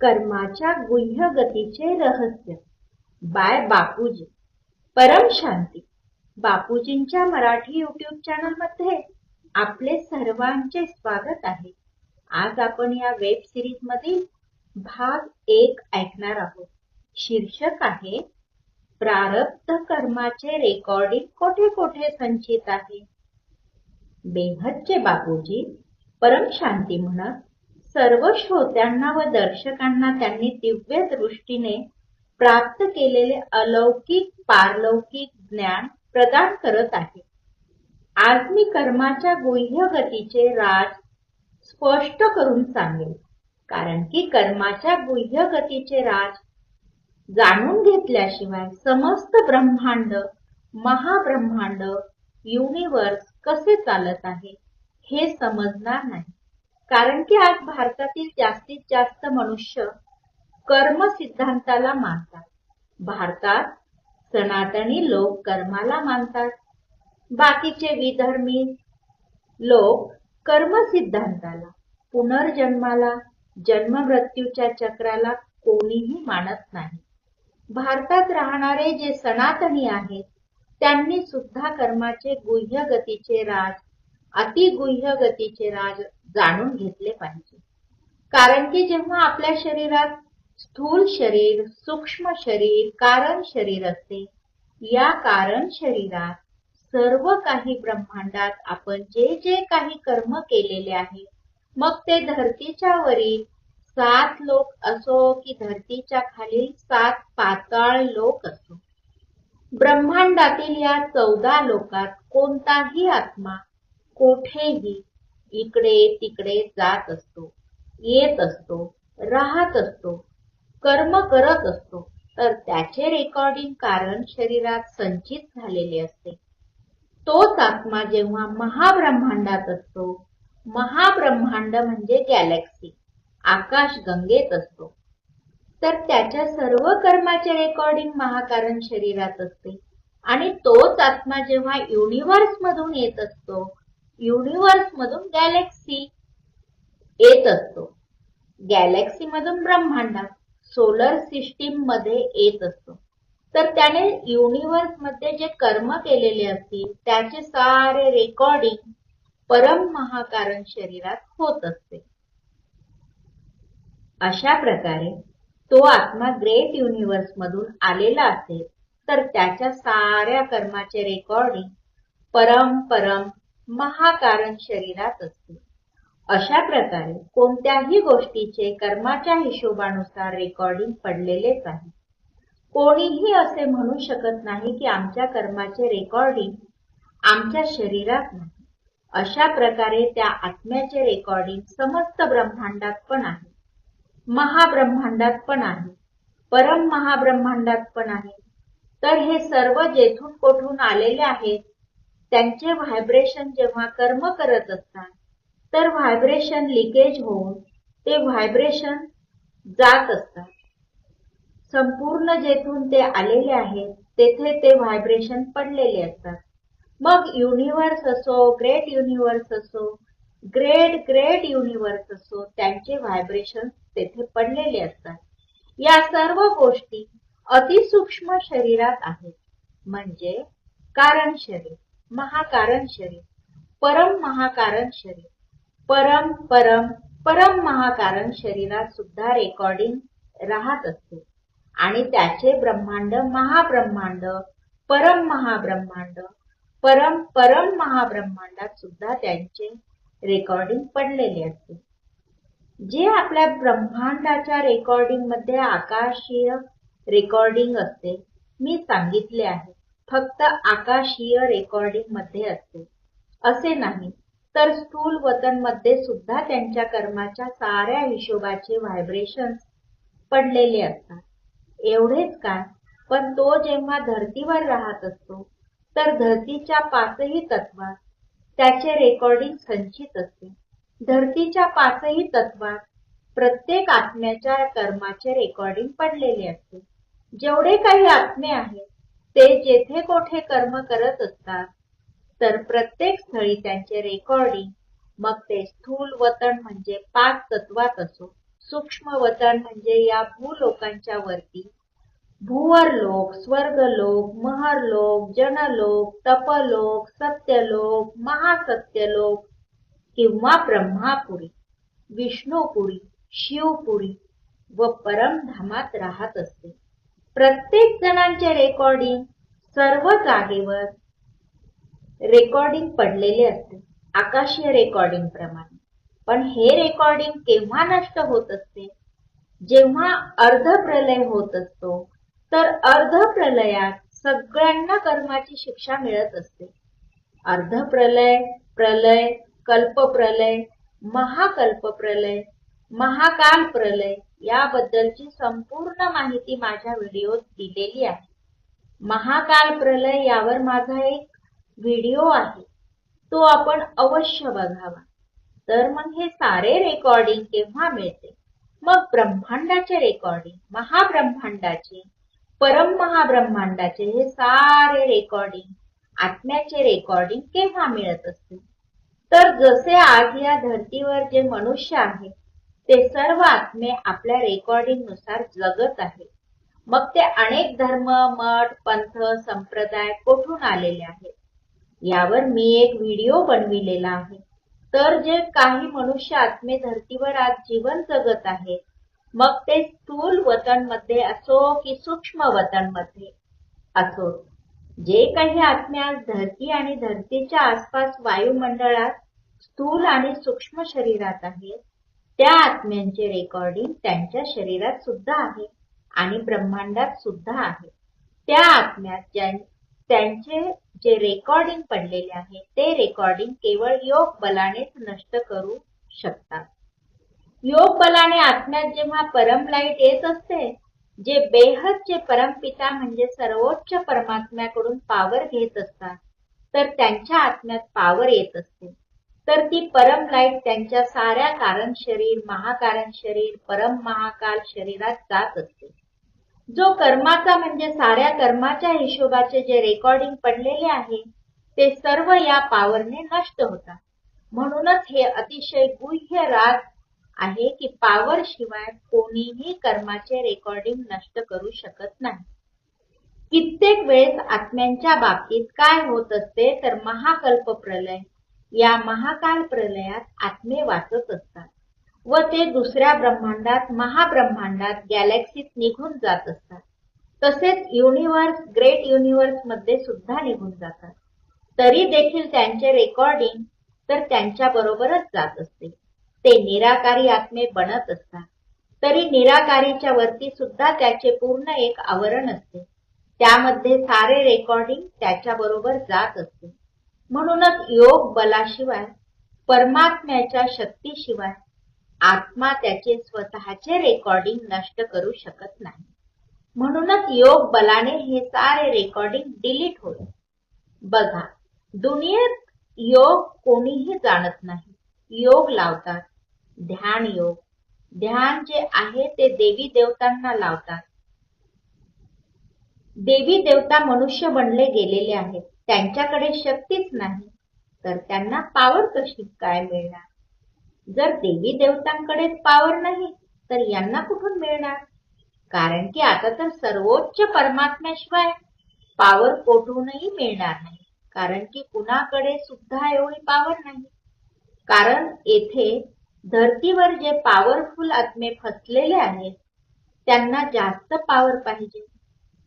कर्माच्या गुह्य गतीचे रहस्य. बाय बापूजी. परम शांती. बापूजींच्या मराठी युट्यूब चॅनलमध्ये आपले सर्वांचे स्वागत आहे. आज आपण या वेब सिरीज मधील भाग एक ऐकणार आहोत. शीर्षक आहे प्रारब्ध कर्माचे रेकॉर्डिंग कोठे कोठे संचित आहे? बेहदचे बापूजी परम शांती म्हणत सर्व श्रोत्यांना व दर्शकांना त्यांनी दिव्य दृष्टीने प्राप्त केलेले अलौकिक पारलौकिक ज्ञान प्रदान करत आहे. आज मी कर्माच्या गुह्य गतीचे राज स्पष्ट करून सांगेल. कारण की कर्माच्या गुह्य गतीचे राज जाणून घेतल्याशिवाय समस्त ब्रह्मांड महाब्रह्मांड युनिवर्स कसे चालत आहे हे समजणार नाही. कारण की आज भारतातील जास्तीत जास्त मनुष्य कर्म सिद्धांताला मानतात. भारतात सनातनी लोक कर्माला मानतात. बाकीचे विधर्मी लोक कर्म सिद्धांताला पुनर्जन्माला जन्म मृत्यूच्या चक्राला कोणीही मानत नाही. भारतात राहणारे जे सनातनी आहेत त्यांनी सुद्धा कर्माचे गुह्य गतीचे राज अतिगुह्य गतीचे राज जाणून घेतले पाहिजे. कारण की जेव्हा आपल्या शरीरात स्थूल शरीर सूक्ष्म शरीर कारण शरीर असते या कारण शरीरात सर्व काही ब्रह्मांडात आपण जे जे काही कर्म केलेले आहे मग ते धरतीच्या वरील सात लोक असो की धरतीच्या खालील सात पाताळ लोक असो. ब्रह्मांडातील या चौदा लोकात कोणताही आत्मा कोठेही इकडे तिकडे जात असतो येत असतो राहत असतो कर्म करत असतो तर त्याचे रेकॉर्डिंग कारण शरीरात संचित झालेले असते. तोच आत्मा जेव्हा महाब्रह्मांडात असतो महाब्रह्मांड म्हणजे गॅलेक्सी आकाश गंगेत असतो. तर त्याच्या सर्व कर्माचे रेकॉर्डिंग महाकारण शरीरात असते. आणि तोच आत्मा जेव्हा युनिव्हर्स मधून येत असतो युनिव्हर्समधून गॅलेक्सी येत असतो. गॅलेक्सी मधून ब्रह्मांडात सोलर सिस्टीममध्ये येत असतो. तर त्याने युनिव्हर्समध्ये जे कर्म केलेले असतील त्याचे सारे रेकॉर्डिंग परम महाकारण शरीरात होत असते. अशा प्रकारे तो आत्मा ग्रेट युनिव्हर्स मधून आलेला असेल तर त्याच्या साऱ्या कर्माचे रेकॉर्डिंग परम परम महाकारण शरीरात असते. अशा प्रकारे कोणत्याही गोष्टीचे कर्माच्या हिशोबानुसार रेकॉर्डिंग पडलेलेच आहे. कोणीही असे म्हणू शकत नाही की आमच्या कर्माचे रेकॉर्डिंग आमच्या शरीरात नाही. अशा प्रकारे त्या आत्म्याचे रेकॉर्डिंग समस्त ब्रह्मांडात पण आहे. महाब्रह्मांडात पण आहे. परम महाब्रह्मांडात पण आहे. तर हे सर्व जेथून कोठून आलेले आहेत त्यांचे व्हायब्रेशन जेव्हा कर्म करत असतात तर व्हायब्रेशन लिकेज होऊन ते व्हायब्रेशन जात असतात. संपूर्ण जेथून ते आलेले आहेत तेथे ते व्हायब्रेशन पडलेले असतात. मग युनिव्हर्स असो ग्रेट युनिव्हर्स असो ग्रेट ग्रेट युनिव्हर्स असो त्यांचे व्हायब्रेशन तेथे पडलेले असतात. या सर्व गोष्टी अतिसूक्ष्म शरीरात आहेत. म्हणजे कारण शरीर. महाकारण शरीर. परम महाकारण शरीर. परम परम परम महाकारण शरीरात सुद्धा रेकॉर्डिंग राहत असते. आणि त्याचे ब्रह्मांड महाब्रह्मांड परम महाब्रह्मांड परम परम महाब्रह्मांडात सुद्धा त्यांचे रेकॉर्डिंग पडलेले असते. जे आपल्या ब्रह्मांडाच्या रेकॉर्डिंगमध्ये आकाशीय रेकॉर्डिंग असते मी सांगितले आहे. फक्त आकाशीय रेकॉर्डिंगमध्ये असते. असे नाही तर स्थूल वतनमध्ये सुद्धा त्यांच्या कर्माच्या साऱ्या हिशोबाचे व्हायब्रेशन पडलेले असतात. एवढेच काय पण तो जेव्हा धरतीवर राहत असतो तर धरतीच्या पाचही तत्वात त्याचे रेकॉर्डिंग संचित असते. धरतीच्या पाचही तत्वात प्रत्येक आत्म्याच्या कर्माचे रेकॉर्डिंग पडलेले असते. जेवढे काही आत्मे आहेत ते जेथे कोठे कर्म करत असतात तर प्रत्येक स्थळी त्यांचे रेकॉर्डिंग मग ते स्थूल वतन म्हणजे पाच तत्वात असो. सूक्ष्म वतन म्हणजे या भूलोकांच्या वरती. भूवर लोक स्वर्गलोक महरलोक जनलोक तपलोक सत्यलोक महासत्यलोक किंवा ब्रह्मापुरी विष्णुपुरी शिवपुरी व परमधामात राहत असते. प्रत्येक जणांचे रेकॉर्डिंग सर्व जागेवर रेकॉर्डिंग पडलेले असते. आकाशीय रेकॉर्डिंग प्रमाणे. पण हे रेकॉर्डिंग केव्हा नष्ट होत असते? जेव्हा अर्ध प्रलय होत असतो तर अर्ध प्रलयात सगळ्यांना कर्माची शिक्षा मिळत असते. अर्ध प्रलय प्रलय कल्प प्रलय महाकल्प प्रलय महाकाल प्रलय याबद्दलची संपूर्ण माहिती माझ्या व्हिडिओत दिलेली आहे. महाकाल प्रलय यावर माझा एक व्हिडिओ आहे. तो आपण अवश्य बघावा. तर मग हे सारे रेकॉर्डिंग केव्हा मिळते? मग ब्रह्मांडाचे रेकॉर्डिंग महाब्रह्मांडाचे परम महाब्रह्मांडाचे हे सारे रेकॉर्डिंग आत्म्याचे रेकॉर्डिंग केव्हा मिळत असते तर जसे आज या धर्तीवर जे मनुष्य आहे ते सर्व आत्मे आपल्या रेकॉर्डिंगनुसार जगत आहेत. मग ते अनेक धर्म मठ पंथ संप्रदाय कोठून आलेले आहेत? यावर मी एक व्हिडिओ बनविलेला आहे. तर जे काही मनुष्य आत्मे धर्तीवर आज जीवन जगत आहेत मग ते स्थूल वतनमध्ये असो की सूक्ष्म वतनमध्ये असो. जे काही आत्मे आज धरती आणि धरतीच्या आसपास वायुमंडळात स्थूल आणि सूक्ष्म शरीरात आहेत त्या आत्म्यांचे रेकॉर्डिंग त्यांच्या शरीरात सुद्धा आहे आणि ब्रह्मांडात सुद्धा आहे. त्या आत्म्यात त्यांचे जे रेकॉर्डिंग पडलेले आहे ते रेकॉर्डिंग केवळ योग बलानेच नष्ट करू शकतात. योग बलाने आत्म्यात जेव्हा परम लाइट येत असते जे बेहद बेहदचे परमपिता म्हणजे सर्वोच्च परमात्म्याकडून पावर घेत असतात तर त्यांच्या आत्म्यात पावर येत असते. तर ती परम लाइट त्यांच्या साऱ्या कारण शरीर महाकारण शरीर परम महाकाल शरीरात जात असते. जो कर्माचा म्हणजे साऱ्या कर्माच्या हिशोबाचे जे रेकॉर्डिंग पडलेले आहे ते सर्व या पावरने नष्ट होतात. म्हणूनच हे अतिशय गुह्य राग आहे की पावर शिवाय कोणीही कर्माचे रेकॉर्डिंग नष्ट करू शकत नाही. कित्येक वेळेस आत्म्यांच्या बाबतीत काय होत असते तर महाकल्प प्रलय या महाकाल प्रलयात आत्मे वाचत असतात व ते दुसऱ्या ब्रह्मांडात महाब्रह्मांडात गॅलेक्सीत निघून जात असतात. तसेच युनिव्हर्स ग्रेट युनिव्हर्समध्ये सुद्धा निघून जातात. तरी देखील त्यांचे रेकॉर्डिंग तर त्यांच्या बरोबरच जात असते. ते निराकारी आत्मे बनत असतात. तरी निराकारीच्या वरती सुद्धा त्याचे पूर्ण एक आवरण असते. त्यामध्ये सारे रेकॉर्डिंग त्याच्या बरोबर जात असते. म्हणूनच योग बलाशिवाय परमात्म्याच्या शक्तीशिवाय आत्मा त्याचे स्वतःचे रेकॉर्डिंग नष्ट करू शकत नाही. म्हणूनच योग बलाने हे सारे रेकॉर्डिंग डिलीट होईल. बघा दुनियेत योग कोणीही जाणत नाही. योग लावतात ध्यान योग. ध्यान जे आहे ते देवी देवतांना लावतात. देवी देवता मनुष्य बनले गेलेले आहेत. त्यांच्याकडे शक्तीच नाही तर त्यांना पावर कशी काय मिळणार? जर देवी देवतांकडेच पावर नाही तर यांना कुठून मिळणार? कारण की आता तर सर्वोच्च परमात्म्याशिवाय पावर कोठूनही मिळणार नाही कारण की कुणाकडे सुद्धा एवढी पावर नाही. कारण येथे धर्तीवर जे पॉवरफुल आत्मे फसलेले आहेत त्यांना जास्त पावर पाहिजे.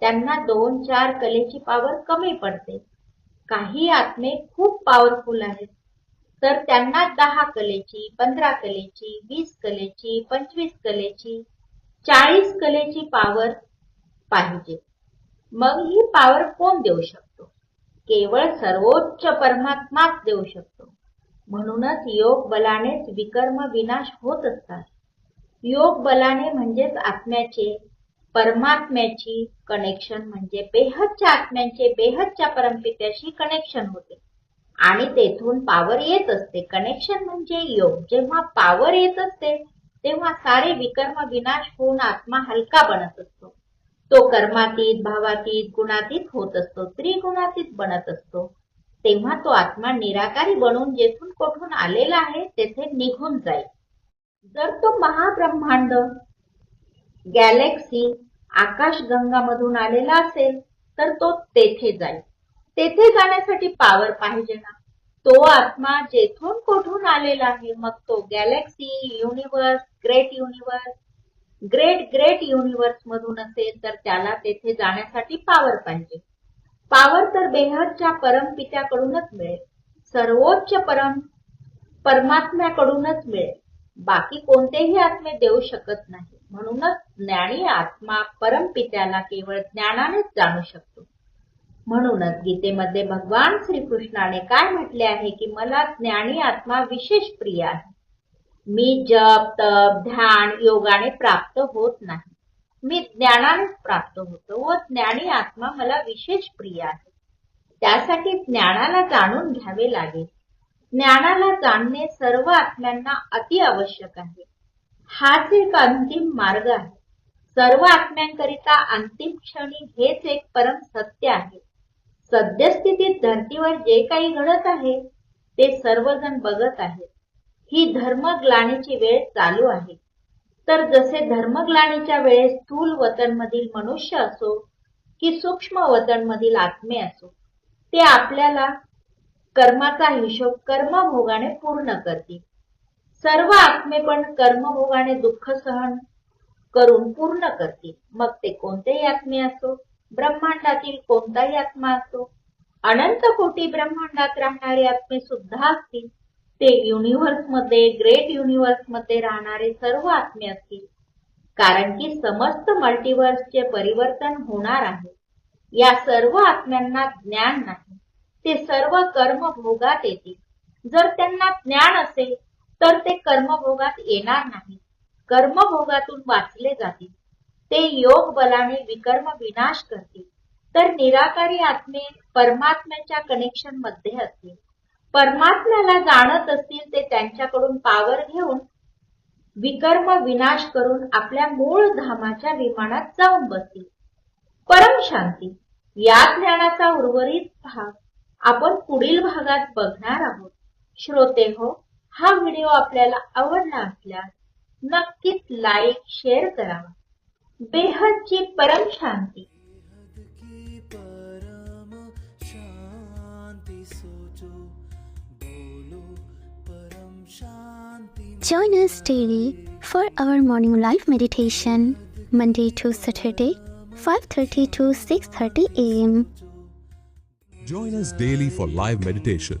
त्यांना दोन चार कलेची पावर कमी पडते. काही आत्मे खूप पॉवरफुल आहेत. तर त्यांना दहा कलेची पंधरा कलेची वीस कलेची पंचवीस कलेची चाळीस कलेची पावर पाहिजे. मग ही पावर कोण देऊ शकतो? केवळ सर्वोच्च परमात्माच देऊ शकतो. म्हणूनच योग बलानेच विकर्म विनाश होत असतात. योग बलाने म्हणजेच आत्म्याचे परमात्म्याची कनेक्शन म्हणजे बेहदच्या आत्म्यांचे बेहदच्या परमपित्याशी कनेक्शन होते. आणि तेथून पावर येत असते. कनेक्शन म्हणजे योग. जेव्हा पावर येत असते तेव्हा सारे विकर्म विनाश होऊन आत्मा हलका बनत असतो. तो कर्मातीत भावातीत गुणातीत होत असतो. त्रिगुणातीत बनत असतो. तेव्हा तो आत्मा निराकारी बनून जेथून कोठून आलेला आहे तेथे निघून जाईल. जर तो महाब्रह्मांड गॅलेक्सी आकाशगंगामधून आलेला असेल तर तो तेथे जाईल. तेथे जाण्यासाठी पावर पाहिजे ना. तो आत्मा जेथून कोठून आलेला आहे मग तो galaxy universe great universe great great universe मधून असेल तर त्याला तेथे जाण्यासाठी पावर पाहिजे. पावर तर बेहदच्या परमपित्याकडूनच मिळेल. सर्वोच्च परम परमात्म्याकडूनच मिळेल. बाकी कोणतेही आत्मे देऊ शकत नाही. म्हणूनच ज्ञानी आत्मा परमपित्याला केवळ ज्ञानानेच जाणू शकतो. म्हणूनच गीतेमध्ये भगवान श्रीकृष्णाने काय म्हटले आहे की मला ज्ञानी आत्मा विशेष प्रिय आहे. मी जप तप ध्यान योगाने प्राप्त होत नाही. मी ज्ञानानेच प्राप्त होतो व ज्ञानी आत्मा मला विशेष प्रिय आहे. त्यासाठी ज्ञानाला जाणून घ्यावे लागेल. ज्ञानाला जाणणे सर्व आत्म्यांना अति आवश्यक आहे. हाच एक अंतिम मार्ग आहे. सर्व आत्म्यांकरिता अंतिम क्षणी हेच एक परम सत्य आहे. सद्यस्थितीत धर्तीवर जे काही घडत आहे ते सर्वजण बघत आहेत. ही धर्मग्लानीची वेळ चालू आहे. तर जसे धर्मग्लानीच्या वेळेस स्थूल वतनमधील मनुष्य असो की सूक्ष्म वतनमधील आत्मे असो ते आपल्याला कर्माचा हिशोब कर्मभोगाने पूर्ण करतील. सर्व आत्मे पण कर्मभोगाने दुःख सहन करून पूर्ण करतील. मग ते कोणतेही आत्मे असो ब्रह्मांडातील कोणताही आत्मा असो अनंत कोटी ब्रह्मांडात राहणारे आत्मे सुद्धा असतील. ते युनिव्हर्समध्ये ग्रेट युनिव्हर्समध्ये राहणारे सर्व आत्मे असतील. कारण की समस्त मल्टिवर्सचे परिवर्तन होणार आहे. या सर्व आत्म्यांना ज्ञान नाही. ते सर्व कर्म भोगात येतील. जर त्यांना ज्ञान असेल तर ते कर्मभोगात येणार नाही. कर्मभोगातून वाचले जातील ते योग बलाने विकर्म विनाश करतील तर निराकारी आत्मे परमात्म्याच्या कनेक्शनमध्ये असतील परमात्म्याला जाणत असतील ते त्यांच्याकडून पावर घेऊन विकर्म विनाश करून आपल्या मूळ धामाच्या विमानात जाऊन बसतील. परम शांती. या ज्ञानाचा उर्वरित भाग आपण पुढील भागात बघणार आहोत. श्रोते हो हा व्हिडिओ आपल्याला आवडला असल्यास नक्कीच लाईक शेअर करावा बेहदची परम शांती की परम शांति सोचो बोलो परम शांति Join us daily for our morning live meditation, Monday to Saturday, 5:30 to 6:30 a.m. Join us daily for live meditation,